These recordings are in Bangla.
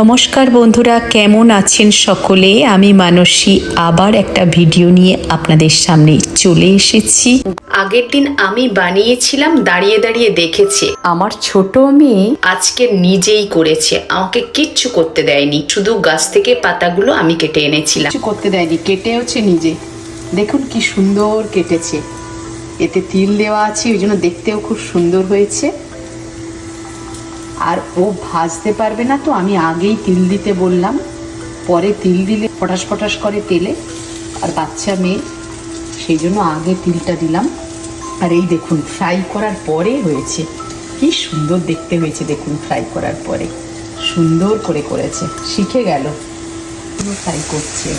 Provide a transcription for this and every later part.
নমস্কার বন্ধুরা, কেমন আছেন সকলে? আমি মানসী। আবার একটা ভিডিও নিয়ে আপনাদের সামনে চলে এসেছি। আগের দিন আমি বানিয়েছিলাম, দাঁড়িয়ে দাঁড়িয়ে দেখেছে। আমার ছোট মেয়ে আজকে নিজেই করেছে। আমাকে কিচ্ছু করতে দেয়নি। শুধু গাছ থেকে পাতাগুলো আমি কেটে এনেছিলাম। কিছু করতে দেয়নি, কেটে হচ্ছে নিজে। দেখুন কি সুন্দর কেটেছে। এতে তিল দেওয়া আছে, ওই জন্য দেখতেও খুব সুন্দর হয়েছে। আর ও ভাজতে পারবে না তো, আমি আগেই তিল দিতে বললাম। পরে তিল দিলে ফটাস ফটাস করে তেলে। আর বাচ্চা মেয়ে, সেই জন্য আগে তিলটা দিলাম। আর এই দেখুন, ফ্রাই করার পরে হয়েছে। কি সুন্দর দেখতে হয়েছে, দেখুন ফ্রাই করার পরে। সুন্দর করে করেছে, শিখে গেল। ফ্রাই করছে।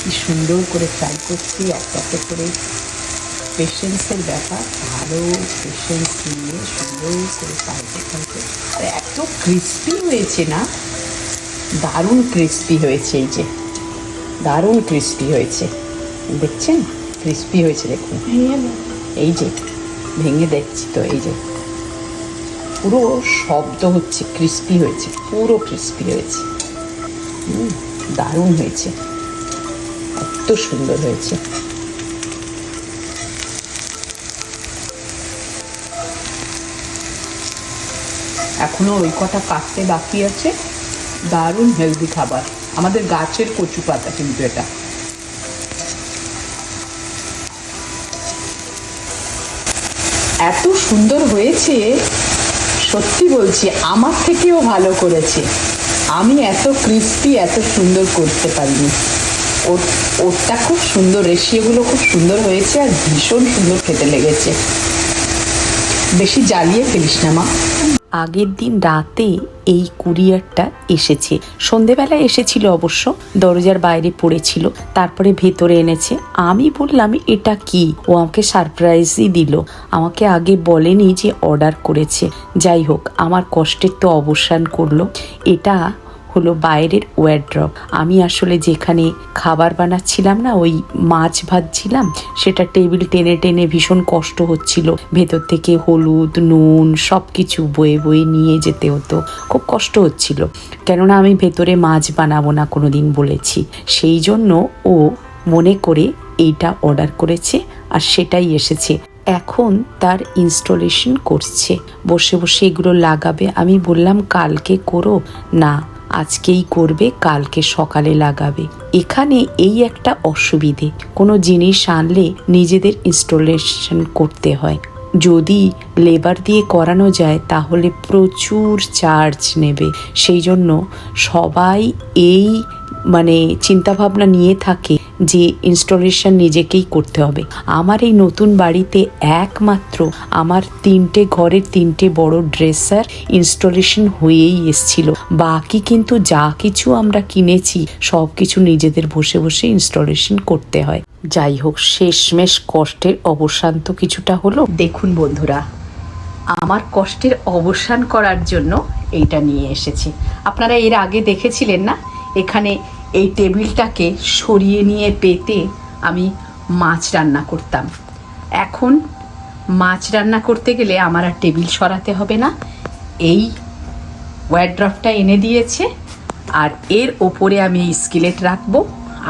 কি সুন্দর করে ফ্রাই করছি একটা করে পেশেন্সের ব্যাপার ভালো পেশেন্স নিয়ে সুন্দর করে ফ্রাই করতে আর এত ক্রিস্পি হয়েছে না? দারুণ ক্রিস্পি হয়েছে এই যে। দারুণ ক্রিস্পি হয়েছে। দেখছেন? ক্রিস্পি হয়েছে, দেখুন। এই যে, ভেঙে দেখছি তো, এই যে। পুরো শব্দ হচ্ছে ক্রিস্পি হয়েছে, পুরো ক্রিস্পি হয়েছে। দারুণ হয়েছে। এত সুন্দর হয়েছে। এখনও ওই কটা কাটতে বাকি আছে। দারুণ হেলদি খাবার। আমাদের গাছের কচু পাতা কিন্তু এটা। এত সুন্দর হয়েছে, সত্যি বলছি, আমার থেকেও ভালো করেছে। আমি এত ক্রিস্পি এত সুন্দর করতে পারিনি। ওর, ওরটা খুব সুন্দর, রেশিওগুলো খুব সুন্দর হয়েছে আর ভীষণ সুন্দর খেতে লেগেছে। বেশি জ্বালিয়ে ফেলিস না, মা। আগের দিন রাতে এই কুরিয়ারটা এসেছে। সন্ধেবেলা এসেছিল অবশ্য, দরজার বাইরে পড়েছিল, তারপরে ভেতরে এনেছে। আমি বললাম, এটা কি? ও আমাকে সারপ্রাইজই দিল। আমাকে আগে বলেনি যে অর্ডার করেছে। যাই হোক, আমার কষ্টের তো অবসান করল। এটা হলো বাইরের ওয়ারড্রপ আমি আসলে যেখানে খাবার বানাচ্ছিলাম না, ওই মাছ ভাজছিলাম, সেটা টেবিল টেনে টেনে ভীষণ কষ্ট হচ্ছিল। ভেতর থেকে হলুদ, নুন সব কিছু বয়ে বয়ে নিয়ে যেতে হতো। খুব কষ্ট হচ্ছিল। কেননা আমি ভেতরে মাছ বানাবো না কোনো দিন বলেছি। সেই জন্য ও মনে করে এইটা অর্ডার করেছে আর সেটাই এসেছে। এখন তার ইনস্টলেশন করছে। বসে বসে এগুলো লাগাবে। আমি বললাম, কালকে করো। না আজকেই করবে, কালকে সকালে লাগাবে। এখানে এই একটা অসুবিধে। কোনো জিনিস আনলে নিজেদের ইনস্টলেশন করতে হয়। যদি লেবার দিয়ে করানো যায়, তাহলে প্রচুর চার্জ নেবে। সেই জন্য সবাই এই মানে চিন্তাভাবনা নিয়ে থাকে যে ইনস্টলেশন নিজেকেই করতে হবে। আমার এই নতুন বাড়িতে একমাত্র আমার তিনটে ঘরের তিনটে বড় ড্রেসার ইনস্টলেশন হয়েই এসছিল। বাকি কিন্তু যা কিছু আমরা কিনেছি সব কিছু নিজেদের বসে বসে ইনস্টলেশন করতে হয়। যাই হোক, শেষমেশ কষ্টের অবসান তো কিছুটা হলো। দেখুন বন্ধুরা, আমার কষ্টের অবসান করার জন্য এইটা নিয়ে এসেছি। আপনারা এর আগে দেখেছিলেন না? এখানে এই টেবিলটাকে সরিয়ে নিয়ে পেতে আমি মাছ রান্না করতাম। এখন মাছ রান্না করতে গেলে আমার আর টেবিল সরাতে হবে না। এই ওয়ারড্রপটা এনে দিয়েছে আর এর ওপরে আমি স্কিলেট রাখব।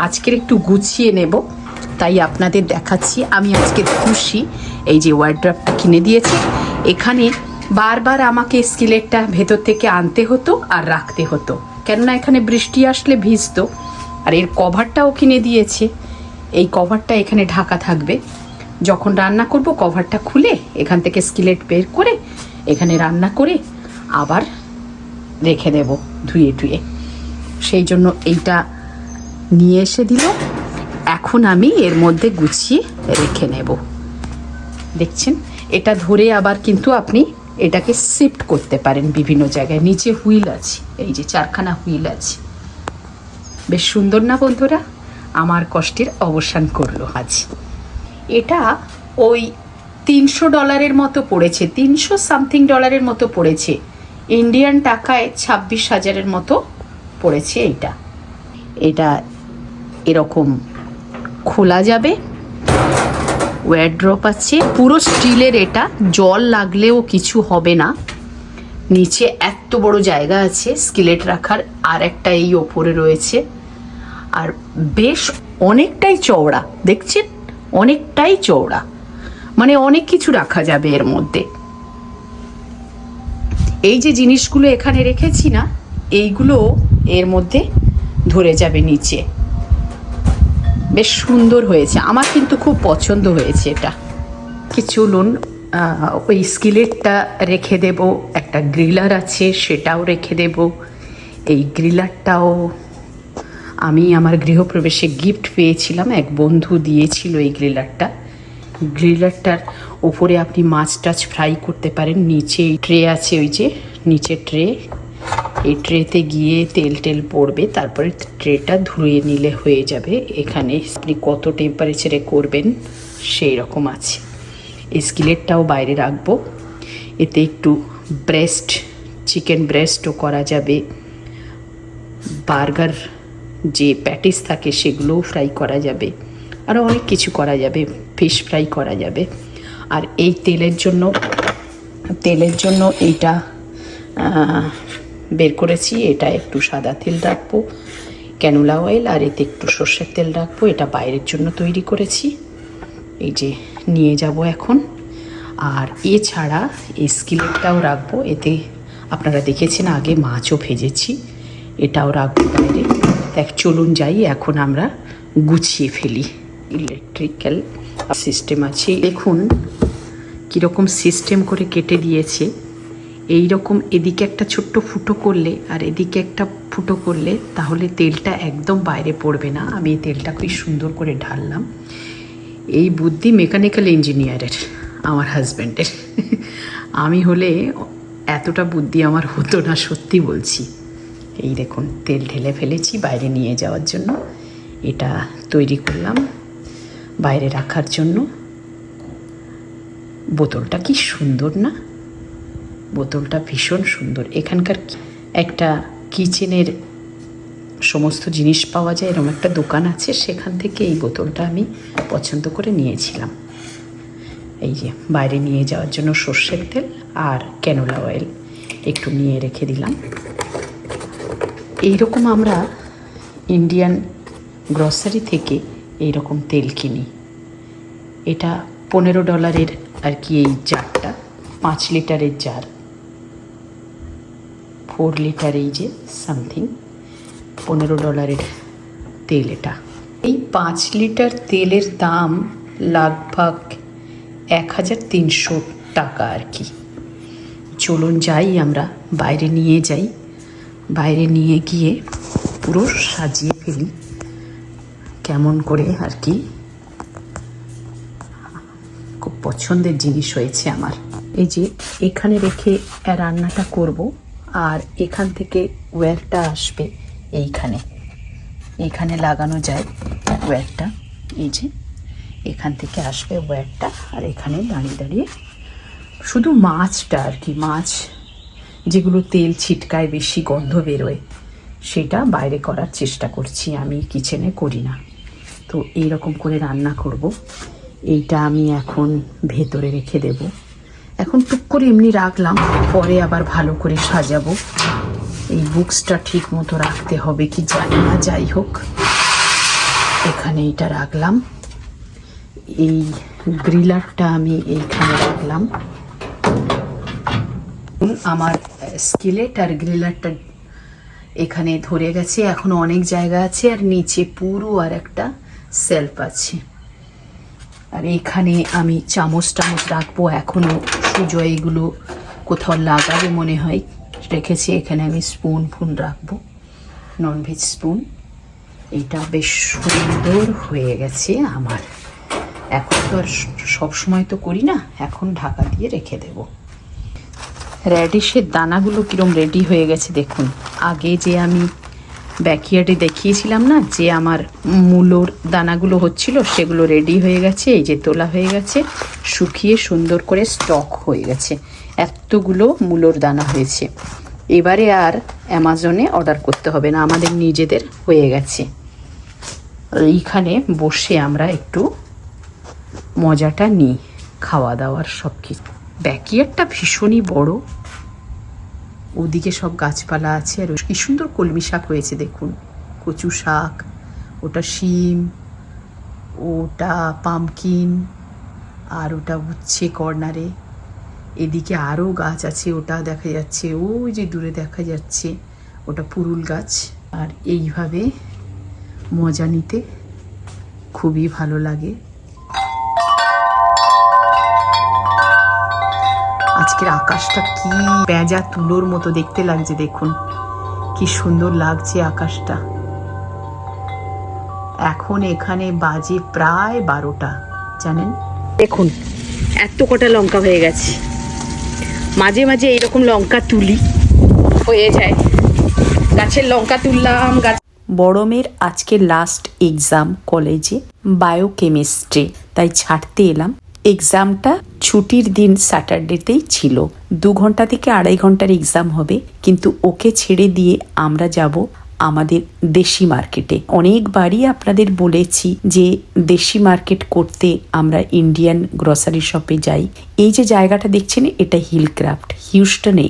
আজকের একটু গুছিয়ে নেব, তাই আপনাদের দেখাচ্ছি। আমি আজকে খুশি এই যে ওয়ারড্রপটা কিনে দিয়েছে। এখানে বারবার আমাকে স্কিলেটটা ভেতর থেকে আনতে হতো আর রাখতে হতো। কেননা এখানে বৃষ্টি আসলে ভিজতো, আর এর কভারটাও কিনে দিয়েছে। এই কভারটা এখানে ঢাকা থাকবে। যখন রান্না করব, কভারটা খুলে এখান থেকে স্কিলেট বের করে এখানে রান্না করে আবার রেখে দেব ধুয়ে টুয়ে। সেই জন্য এইটা নিয়ে এসে দিল। এখন আমি এর মধ্যে গুছিয়ে রেখে নেব। দেখছেন? এটা ধরে আবার কিন্তু আপনি এটাকে শিফট করতে পারেন বিভিন্ন জায়গায়। নিচে হুইল আছে, এই যে চারখানা হুইল আছে। বেশ সুন্দর না বন্ধুরা? আমার কষ্টের অবসান করল আজ। এটা ওই তিনশো ডলারের মতো পড়েছে, তিনশো সামথিং ডলারের মতো পড়েছে। ইন্ডিয়ান টাকায় ছাব্বিশ হাজারের মতো পড়েছে এইটা। এটা এরকম খোলা যাবে। ওয়ারড্রপ আছে। পুরো স্টিলের এটা, জল লাগলেও কিছু হবে না। নিচে এত বড় জায়গা আছে, স্কিলেট রাখার আর একটা এই ওপরে রয়েছে। আর বেশ অনেকটাই চওড়া, দেখছেন? অনেকটাই চওড়া। মানে অনেক কিছু রাখা যাবে এর মধ্যে। এই যে জিনিসগুলো এখানে রেখেছি না, এইগুলো এর মধ্যে ধরে যাবে নিচে। বেশ সুন্দর হয়েছে। আমার কিন্তু খুব পছন্দ হয়েছে এটা। কি চলুন ওই স্কিলেটটা রেখে দেব। একটা গ্রিলার আছে, সেটাও রেখে দেব। এই গ্রিলারটাও আমি আমার গৃহপ্রবেশে গিফট পেয়েছিলাম। এক বন্ধু দিয়েছিল এই গ্রিলারটা। গ্রিলারটার ওপরে আপনি মাছ টাছ ফ্রাই করতে পারেন। নিচে ট্রে আছে, ওই যে নিচে ট্রে। এই ট্রেতে গিয়ে তেল টেল পড়বে, তারপরে ট্রেটা ধুয়ে নিলে হয়ে যাবে। এখানে আপনি কত টেম্পারেচারে করবেন সেই রকম আছে। স্কিলেটটাও বাইরে রাখব। এতে একটু ব্রেস্ট চিকেন ব্রেস্টও করা যাবে। বার্গার যে প্যাটিস থাকে সেগুলোও ফ্রাই করা যাবে। আরও অনেক কিছু করা যাবে ফিশ ফ্রাই করা যাবে। আর এই তেলের জন্য তেলের জন্য এইটা বের করেছি, এটা একটু সাদা তেল রাখব, ক্যানুলা অয়েল, আর এতে একটু সর্ষের তেল রাখব, এটা বাইরের জন্য তৈরি করেছি। এই যে নিয়ে যাব এখন। আর এছাড়া এই স্কিলেটটাও রাখব, এতে আপনারা দেখেছেন আগে মাছও ভেজেছি, এটাও রাখব বাইরে। দেখ, চলুন যাই, এখন আমরা গুছিয়ে ফেলি। ইলেকট্রিক্যাল সিস্টেম আছে। দেখুন, কীরকম সিস্টেম করে কেটে দিয়েছে। এই রকম এদিকে একটা ছোট্ট ফুটো করলে আর এদিকে একটা ফুটো করলে তাহলে তেলটা একদম বাইরে পড়বে না। আমি এই তেলটা খুব সুন্দর করে ঢাললাম। এই বুদ্ধি মেকানিক্যাল ইঞ্জিনিয়ারের আমার হাজব্যান্ডের আমি হলে এতটা বুদ্ধি আমার হতো না, সত্যি বলছি। এই দেখুন, তেল ঢেলে ফেলেছি বাইরে নিয়ে যাওয়ার জন্য। এটা তৈরি করলাম বাইরে রাখার জন্য। বোতলটা কি সুন্দর না? বোতলটা ভীষণ সুন্দর। এখানকার একটা কিচেনের সমস্ত জিনিস পাওয়া যায়, এরকম একটা দোকান আছে, সেখান থেকে এই বোতলটা আমি পছন্দ করে নিয়েছিলাম। এই যে, বাইরে নিয়ে যাওয়ার জন্য সর্ষের তেল আর ক্যানোলা অয়েল একটু নিয়ে রেখে দিলাম। এইরকম আমরা ইন্ডিয়ান গ্রসারি থেকে এইরকম তেল কিনি। এটা পনেরো ডলারের আর কি এই জারটা, পাঁচ লিটারের জার। ফোর লিটার এই যে সামথিং পনেরো ডলারের তেল এটা। এই পাঁচ লিটার তেলের দাম লাগভাগ এক হাজার তিনশো টাকা আর কি। চলুন যাই, আমরা বাইরে নিয়ে যাই। বাইরে নিয়ে গিয়ে পুরো সাজিয়ে ফেলি, কেমন করে আর কি। খুব পছন্দের জিনিস হয়েছে আমার। এই যে এখানে রেখে রান্নাটা করব। আর এখান থেকে ওয়্যারটা আসবে এইখানে। এখানে লাগানো যায় ওয়্যারটা এই যে, এখান থেকে আসবে ওয়্যারটা আর এখানে দাঁড়িয়ে দাঁড়িয়ে শুধু মাছটা আর কি, মাছ যেগুলো তেল ছিটকায় বেশি গন্ধ বেরোয়, সেটা বাইরে করার চেষ্টা করছি, আমি কিচেনে করি না। তো এই রকম করে রান্না করব। এইটা আমি এখন ভেতরে রেখে দেব। এখন টুক করে এমনি রাখলাম, পরে আবার ভালো করে সাজাবো। এই বুকসটা ঠিক মতো রাখতে হবে কি জানি না, যাই হোক। এখানে এটা রাখলাম। এই গ্রিলারটা আমি এইখানে রাখলাম। আমার স্কেলেট আর গ্রিলারটা এখানে ধরে গেছে, এখনও অনেক জায়গা আছে, আর নিচে পুরো আর একটা সেলফ আছে। আর এখানে আমি চামচ টামচ রাখব এখনও। সুজয় এগুলো কোথাও লাগাবে মনে হয়। রেখেছি, এখানে আমি স্পুন ফুন রাখব। ননভেজ স্পুন এটা বেশ সুন্দর হয়ে গেছে আমার। এখন তো আর সব সময় তো করি না, এখন ঢাকা দিয়ে রেখে দেবো। র্যাডিশের দানাগুলো কিরম রেডি হয়ে গেছে দেখুন। আগে যে আমি ব্যাকইয়ার্ডে দেখিয়েছিলাম না যে আমার মূলোর দানাগুলো হচ্ছিল, সেগুলো রেডি হয়ে গেছে, এই যে তোলা হয়ে গেছে, শুকিয়ে সুন্দর করে স্টক হয়ে গেছে। এতগুলো মূলোর দানা হয়েছে। এবারে আর অ্যামাজনে অর্ডার করতে হবে না, আমাদের নিজেদের হয়ে গেছে। এইখানে বসে আমরা একটু মজাটা নিই খাওয়া দাওয়ার সব কিছু ব্যাকিয়ারটা ভীষণই বড়। ওদিকে সব গাছপালা আছে আর কি সুন্দর কলমি শাক হয়েছে, দেখুন। কচু শাক, ওটা শিম, ওটা পামকিন, আর ওটা উচ্ছে কর্নারে। এদিকে আরও গাছ আছে, ওটা দেখা যাচ্ছে, ওই যে দূরে দেখা যাচ্ছে, ওটা পুরুল গাছ। আর এইভাবে মজা নিতে খুবই ভালো লাগে। আজকের আকাশটা কি পেঁজা তুলোর মতো দেখতে লাগছে দেখুন। কি সুন্দর লাগছে আকাশটা। এখন এখানে বাজে প্রায় বারোটা জানেন? দেখুন এত কটা লঙ্কা হয়ে গেছে। মাঝে মাঝে এইরকম লঙ্কা তুলি হয়ে যায়। গাছের লঙ্কা তুললাম গাছ বড় মেয়ের আজকে লাস্ট এক্সাম কলেজে বায়োকেমিস্ট্রি তাই ছাড়তে এলাম। এক্সামটা ছুটির দিন স্যাটারডেতেই ছিল। দু ঘণ্টা থেকে আড়াই ঘণ্টার এক্সাম হবে, কিন্তু ওকে ছেড়ে দিয়ে আমরা যাব আমাদের দেশি মার্কেটে অনেকবারই আপনাদের বলেছি যে দেশি মার্কেট করতে আমরা ইন্ডিয়ান গ্রসারি শপে যাই। এই যে জায়গাটা দেখছেন, এটা হিলক্রাফট হিউস্টনে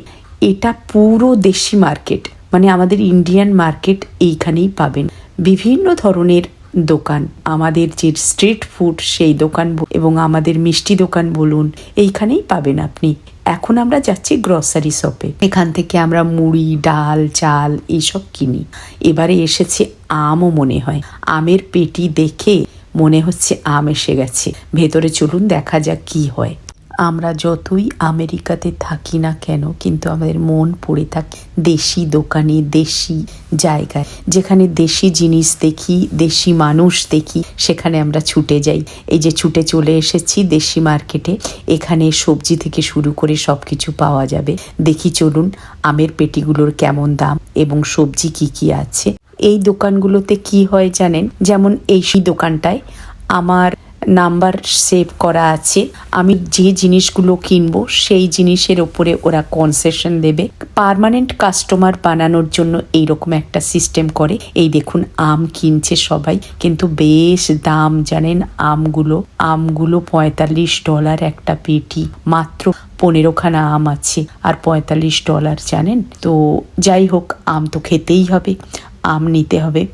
এটা পুরো দেশি মার্কেট মানে আমাদের ইন্ডিয়ান মার্কেট এইখানেই পাবেন। বিভিন্ন ধরনের দোকান। আমাদের যে স্ট্রিট ফুড সেই দোকান এবং আমাদের মিষ্টি দোকান বলুন, এইখানেই পাবেন আপনি। এখন আমরা যাচ্ছি গ্রসারি শপে এখান থেকে আমরা মুড়ি, ডাল, চাল এইসব কিনি। এবারে এসেছে আমও মনে হয়। আমের পেটি দেখে মনে হচ্ছে আম এসে গেছে। ভেতরে চলুন দেখা যাক কি হয়। আমরা যতই আমেরিকাতে থাকি না কেন, কিন্তু আমাদের মন পড়ে থাকে দেশি দোকানে, দেশি জায়গায়। যেখানে দেশি জিনিস দেখি, দেশি মানুষ দেখি, সেখানে আমরা ছুটে যাই। এই যে ছুটে চলে এসেছি দেশি মার্কেটে, এখানে সবজি থেকে শুরু করে সব কিছু পাওয়া যাবে। দেখি চলুন আমের পেটিগুলোর কেমন দাম এবং সবজি কি কি আছে। এই দোকানগুলোতে কি হয় জানেন? যেমন এই সেই দোকানটায় আমার নাম্বার সেভ করা আছে। আমি যে জিনিসগুলো কিনবো, সেই জিনিসের ওপরে ওরা কনসেশন দেবে। পার্মানেন্ট কাস্টমার বানানোর জন্য এইরকম একটা সিস্টেম করে। এই দেখুন, আম কিনছে সবাই। কিন্তু বেশ দাম, জানেন? আমগুলো আমগুলো পঁয়তাল্লিশ ডলার একটা পেটি। মাত্র পনেরোখানা আম আছে আর পঁয়তাল্লিশ ডলার জানেন? তো যাই হোক, আম তো খেতেই হবে। আম নিতে হবে।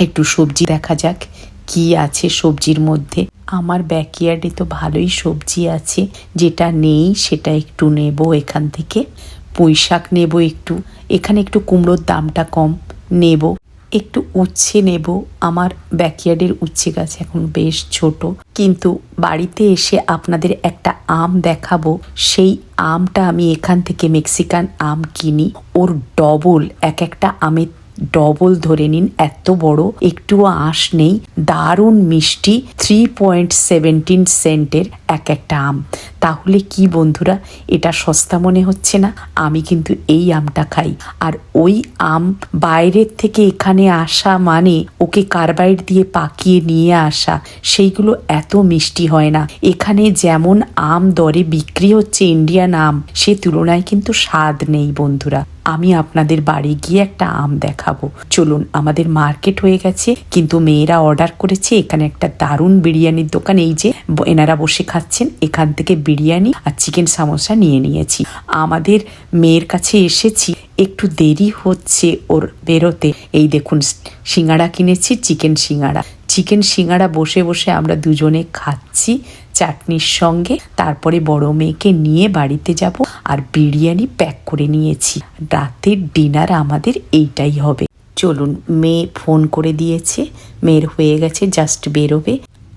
একটু সবজি দেখা যাক। কি আছে সবজির মধ্যে? আমার ব্যাকইয়ার্ডে তো ভালোই সবজি আছে। যেটা নেই, সেটা একটু নেব এখান থেকে। পুঁই শাক নেব একটু। এখানে একটু কুমড়োর দামটা কম। নেব। একটু উচ্ছে নেব। আমার ব্যাকইয়ার্ডের উচ্ছে গাছ এখন বেশ ছোট। কিন্তু বাড়িতে এসে আপনাদের একটা আম দেখাবো। সেই আমটা আমি এখান থেকে মেক্সিকান আম কিনি। ওর ডবল এক একটা আমের ডবল ধরে নিন, এত বড়, একটুও আঁশ নেই, দারুণ মিষ্টি থ্রি পয়েন্ট সেভেন্টিন সেন্টের এক একটা আম। তাহলে কি বন্ধুরা, এটা সস্তা মনে হচ্ছে না? আমি কিন্তু এই আমটা খাই। আর ওই আম বাইরের থেকে এখানে আসা মানে ওকে কার্বাইড দিয়ে পাকিয়ে নিয়ে আসা, সেইগুলো এত মিষ্টি হয় না। এখানে যেমন আম দরে বিক্রি হচ্ছে, ইন্ডিয়ান আম, সে তুলনায় কিন্তু স্বাদ নেই বন্ধুরা। আমি আপনাদের বাড়ি গিয়ে একটা আম দেখাবো। চলুন, আমাদের মার্কেট হয়ে গেছে, কিন্তু মেয়েরা অর্ডার করেছে, এখানে একটা দারুণ বিরিয়ানির দোকান, এই যে এনারা বসে খাচ্ছেন, এখান থেকে বিরিয়ানি আর চিকেন সামোসা নিয়ে নিয়েছি। আমাদের মেয়ের কাছে এসেছি, একটু দেরি হচ্ছে ওর বেরোতে। এই দেখুন, সিঙ্গাড়া কিনেছি, চিকেন সিঙ্গাড়া। চিকেন সিঙ্গাড়া বসে বসে আমরা দুজনে খাচ্ছি। চাটনির সঙ্গে, তারপরে বড় মেয়েকে নিয়ে বাড়িতে যাব আর বিরিয়ানি প্যাক করে নিয়েছি। রাতের ডিনার আমাদের এইটাই হবে। চলুন, মেয়ে ফোন করে দিয়েছে। মেয়ের হয়ে গেছে, জাস্ট বেরোবে।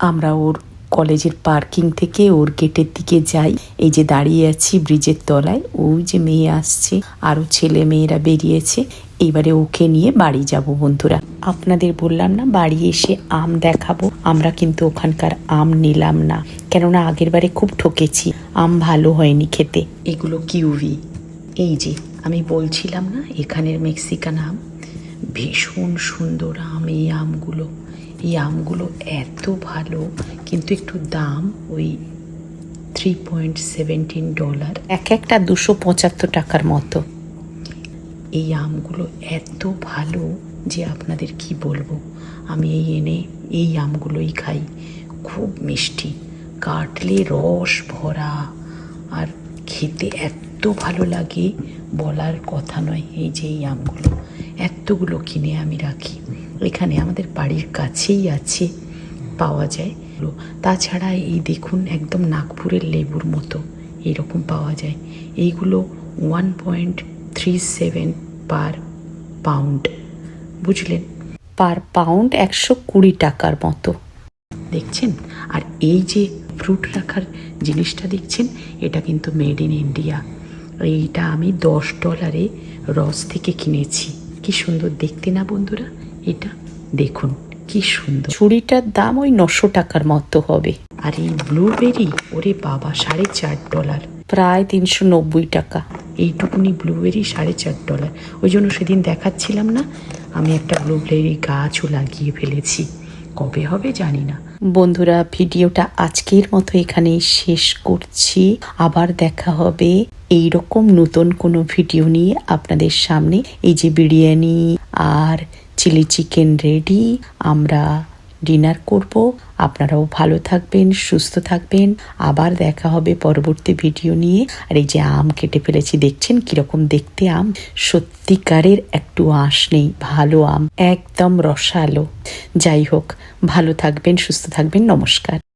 আমরা ওর কলেজের পার্কিং থেকে ওর গেটের দিকে যাই। এই যে দাঁড়িয়ে আছি ব্রিজের তলায়, ওই যে মেয়ে আসছে আরও ছেলে মেয়েরা বেরিয়েছে। এবারে ওকে নিয়ে বাড়ি যাব বন্ধুরা। আপনাদের বললাম না, বাড়ি এসে আম দেখাবো। আমরা কিন্তু ওখানকার আম নিলাম না, কেননা আগের বারে খুব ঠকেছি। আম ভালো হয়নি খেতে। এগুলো কিউভি এই যে, আমি বলছিলাম না, এখানের মেক্সিকান আম। ভীষণ সুন্দর আম এই আমগুলো। এই আমগুলো এত ভালো কিন্তু একটু দাম ওই থ্রি পয়েন্ট সেভেন্টিন ডলার এক একটা দুশো পঁচাত্তর টাকার মতো। এই আমগুলো এত ভালো যে আপনাদের কি বলব? আমি এই এনে এই আমগুলোই খাই। খুব মিষ্টি। কাটলে রস ভরা। আর খেতে এত ভালো লাগে বলার কথা নয় এই যে এই আমগুলো। এতগুলো কিনে আমি রাখি। এখানে আমাদের বাড়ির কাছেই আছে পাওয়া যায়। তাছাড়া এই দেখুন একদম নাগপুরের লেবুর মতো এরকম পাওয়া যায়। এইগুলো one point three seven per pound বুঝলেন? পার পাউন্ড একশো কুড়ি টাকার মতো। দেখছেন? আর এই যে ফ্রুট রাখার জিনিসটা দেখছেন? এটা কিন্তু মেড ইন ইন্ডিয়া এইটা আমি দশ ডলারে রস থেকে কিনেছি। কি সুন্দর দেখতে না বন্ধুরা? এটা দেখুন কি সুন্দর। ছুরিটার দাম ওই নশো টাকার মতো হবে। আর এই ব্লুবেরি ওরে বাবা সাড়ে চার ডলার প্রায় তিনশো নব্বই টাকা। এইটুকুনি ব্লুবেরি সাড়ে চার ডলার ওই জন্য সেদিন দেখাচ্ছিলাম না আমি একটা ব্লুবেরি গাছও লাগিয়ে ফেলেছি। কবে হবে জানি না। বন্ধুরা ভিডিওটা আজকের মতো এখানেই শেষ করছি। আবার দেখা হবে এই রকম নতুন কোনো ভিডিও নিয়ে আপনাদের সামনে। এই যে বিরিয়ানি আর চিলি চিকেন রেডি আমরা ডিনার করব। আপনারাও ভালো থাকবেন, সুস্থ থাকবেন। আবার দেখা হবে পরবর্তী ভিডিও নিয়ে। আর এই যে আম কেটে ফেলেছি, দেখছেন কীরকম দেখতে আম? সত্যিকারের একটু আঁশ নেই, ভালো আম, একদম রসালো। যাই হোক, ভালো থাকবেন, সুস্থ থাকবেন, নমস্কার।